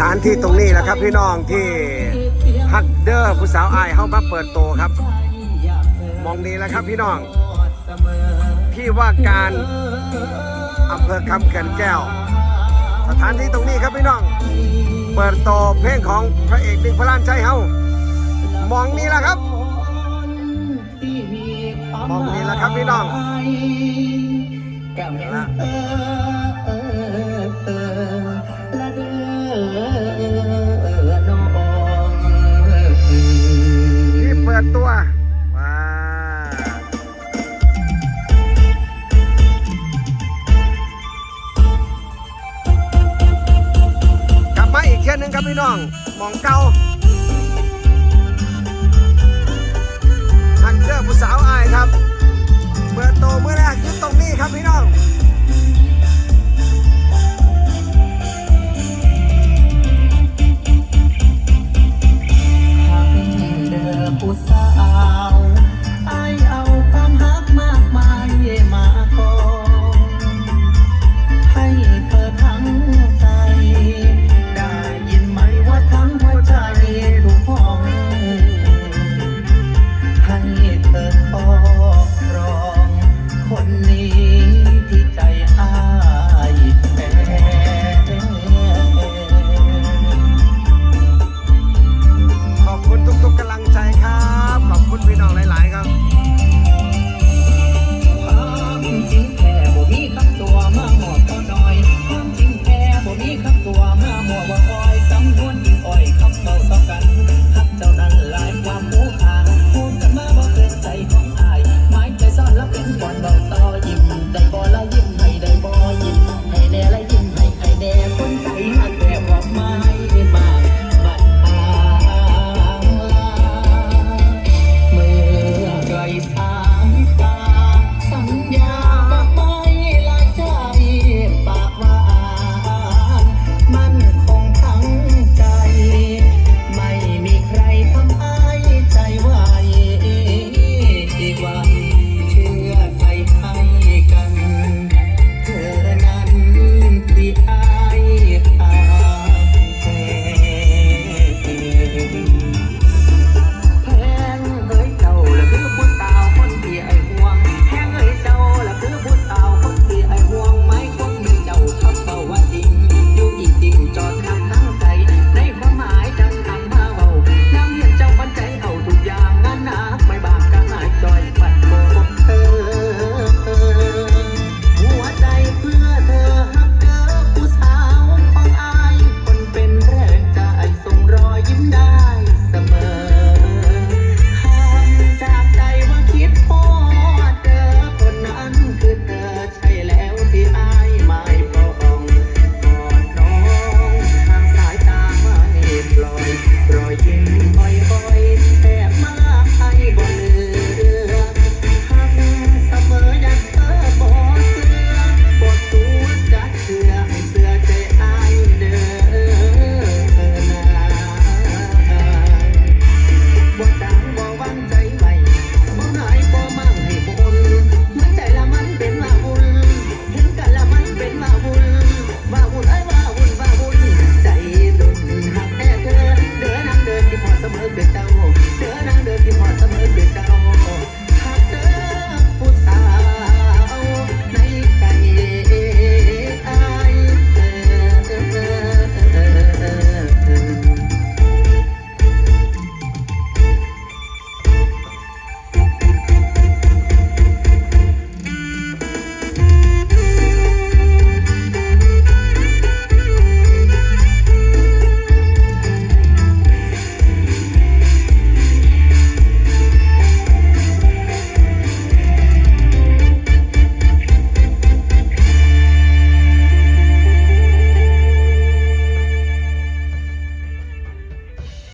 ถานที่ตรงนี้แหละครับพี่น้องที่ฮักเดอร์ผู้สาวอายเข้ามาเปิดโตครับ มองนี้แหละครับพี่น้อง ที่ว่าการอำเภอคำเขื่อนแก้ว สถานที่ตรงนี้ครับพี่น้อง เปิดโตเพลงของพระเอกบิ๊กพระลานชัยเฮามองนี้แหละครับ มองนี่แหละครับพี่น้อง ครับพี่น้องมองเก่า เป็นมาบุญมาบุญ